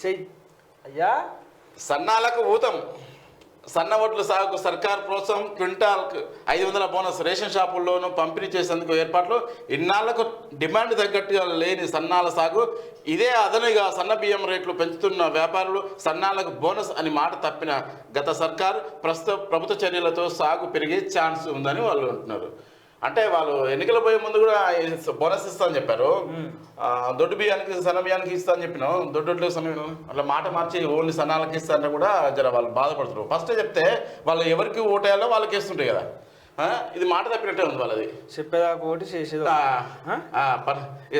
చెయ్యి అయ్యా. సన్నాలకు ఊతం. సన్న ఒడ్లు సాగుకు సర్కార్ ప్రోత్సాహం క్వింటాల్కు ఐదు వందల బోనస్ రేషన్ షాపుల్లోనూ పంపిణీ చేసేందుకు ఏర్పాట్లు. ఇన్నాళ్ళకు డిమాండ్ తగ్గట్టుగా లేని సన్నాల సాగు. ఇదే అదనుగా సన్న బియ్యం రేట్లు పెంచుతున్న వ్యాపారులు సన్నాలకు బోనస్ అని మాట తప్పిన గత సర్కార్ ప్రస్తుత ప్రభుత్వ చర్యలతో సాగు పెరిగే ఛాన్స్ ఉందని వాళ్ళు అంటున్నారు. అంటే వాళ్ళు ఎన్నికలు పోయే ముందు కూడా బోనస్ ఇస్తా అని చెప్పారు. దొడ్డు బియ్యానికి సన్న బియ్యానికి ఇస్తా అని చెప్పినాం దొడ్డు సన్న అట్లా మాట మార్చి ఓన్లీ సన్నాలకి ఇస్తా అంటే కూడా జర వాళ్ళు బాధపడుతున్నారు. ఫస్ట్ చెప్తే వాళ్ళు ఎవరికి ఓటేయాలో వాళ్ళకి ఇస్తుంటాయి కదా. ఇది మాట తప్పినట్టే ఉంది వాళ్ళది. చెప్పేదాకా ఒకటి. చేసేది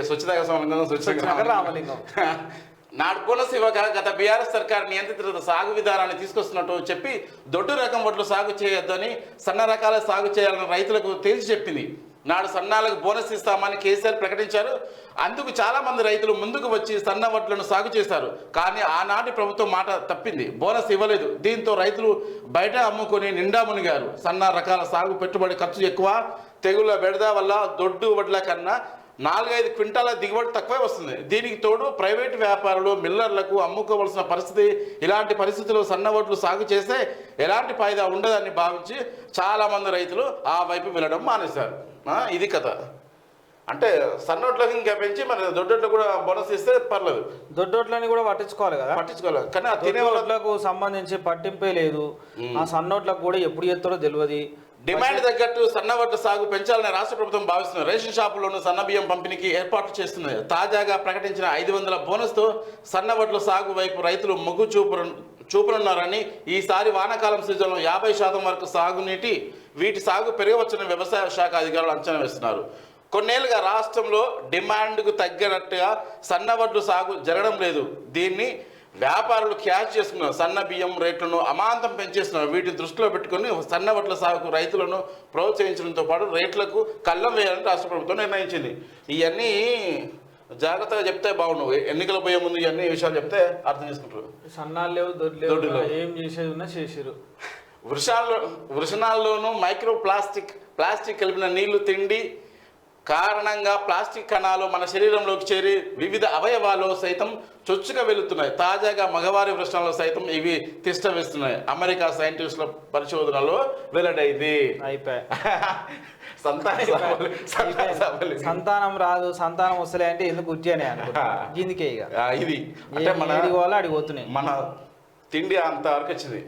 స్వచ్ఛంగా రామలింగం. నాడు బోనస్ గత బీఆర్ఎస్ సర్కార్ నియంత్రిత సాగు విధానాన్ని తీసుకొస్తున్నట్టు చెప్పి దొడ్డు రకం వడ్లు సాగు చేయొద్దని సన్న రకాల సాగు చేయాలని రైతులకు తేల్చి చెప్పింది. నాడు సన్నాలకు బోనస్ ఇస్తామని కేసీఆర్ ప్రకటించారు. అందుకు చాలా మంది రైతులు ముందుకు వచ్చి సన్న వడ్లను సాగు చేశారు. కానీ ఆనాటి ప్రభుత్వం మాట తప్పింది. బోనస్ ఇవ్వలేదు. దీంతో రైతులు బయట అమ్ముకొని నిండా మునిగారు. సన్న రకాల సాగు పెట్టుబడి ఖర్చు ఎక్కువ తెగుళ్ళ బెడద వల్ల దొడ్డు వడ్ల కన్నా నాలుగైదు క్వింటాల దిగుబడి తక్కువే వస్తుంది. దీనికి తోడు ప్రైవేట్ వ్యాపారులు మిల్లర్లకు అమ్ముకోవలసిన పరిస్థితి ఇలాంటి పరిస్థితుల్లో సన్న వడ్లు సాగు చేస్తే ఎలాంటి ఫాయిదా ఉండదని భావించి చాలామంది రైతులు ఆ వైపు వెళ్ళడం మానేశారు. ఇది కథ. అంటే సన్నోట్లకు ఇంకా పెంచి మరి దొడ్డోట్లు కూడా బోనస్ ఇస్తే పర్లేదు. దొడ్డోట్లని కూడా పట్టించుకోవాలి కదా? పట్టించుకోవాలి. కానీ ఆ తినే వాళ్ళ దొడ్డోట్లకు సంబంధించి పట్టింపే లేదు. ఆ సన్నోట్లకు కూడా ఎప్పుడు ఎత్తారో తెలియదు డిమాండ్ తగ్గట్టు సన్నవడ్ల సాగు పెంచాలని రాష్ట్ర ప్రభుత్వం భావిస్తున్నారు. రేషన్ షాపుల్లోనూ సన్న బియ్యం పంపిణీకి ఏర్పాట్లు చేస్తున్నది తాజాగా ప్రకటించిన ఐదు వందల బోనస్తో సన్నవడ్ల సాగు వైపు రైతులు మొగ్గు చూపు చూపనున్నారని ఈసారి వానాకాలం సీజన్లో యాభై శాతం వరకు సాగునీటి వీటి సాగు పెరగవచ్చని వ్యవసాయ శాఖ అధికారులు అంచనా వేస్తున్నారు. కొన్నేళ్ళుగా రాష్ట్రంలో డిమాండ్కు తగ్గినట్టుగా సన్నవడ్లు సాగు జరగడం లేదు. దీన్ని వ్యాపారులు క్యాచ్ చేసుకున్నారు. సన్న బియ్యం రేట్లను అమాంతం పెంచేస్తున్నారు. వీటిని దృష్టిలో పెట్టుకొని సన్న వడ్ల సాగుకు రైతులను ప్రోత్సహించడంతో పాటు రేట్లకు కళ్ళం వేయాలని రాష్ట్ర ప్రభుత్వం నిర్ణయించింది. ఇవన్నీ జాగ్రత్తగా చెప్తే బాగుండు. ఎన్నికలు పోయే ముందు ఇవన్నీ విషయాలు చెప్తే అర్థం చేసుకుంటారు. సన్నాలు లేవు దొడ్లు. ఏం చేసేది ఉన్నా చేసిరు వృషాల్లో వృషణాల్లోనూ మైక్రో ప్లాస్టిక్ ప్లాస్టిక్ కలిపిన నీళ్ళు తిండి కారణంగా ప్లాస్టిక్ కణాలు మన శరీరంలోకి చేరి వివిధ అవయవాలు సైతం చొచ్చుగా వెళుతున్నాయి. తాజాగా మగవారి వృషణాల్లో సైతం ఇవి తిష్ట వేస్తున్నాయి. అమెరికా సైంటిస్టుల పరిశోధనలో వెల్లడైంది. సంతాన రాదు సంతానం వస్తలే అంటే ఎందుకు దీనికే ఇక. ఇది. అంటే మన అడిగి వాళ్ళు అడిగి పోతున్నాయి. మన తిండి అంత వరకు వచ్చింది.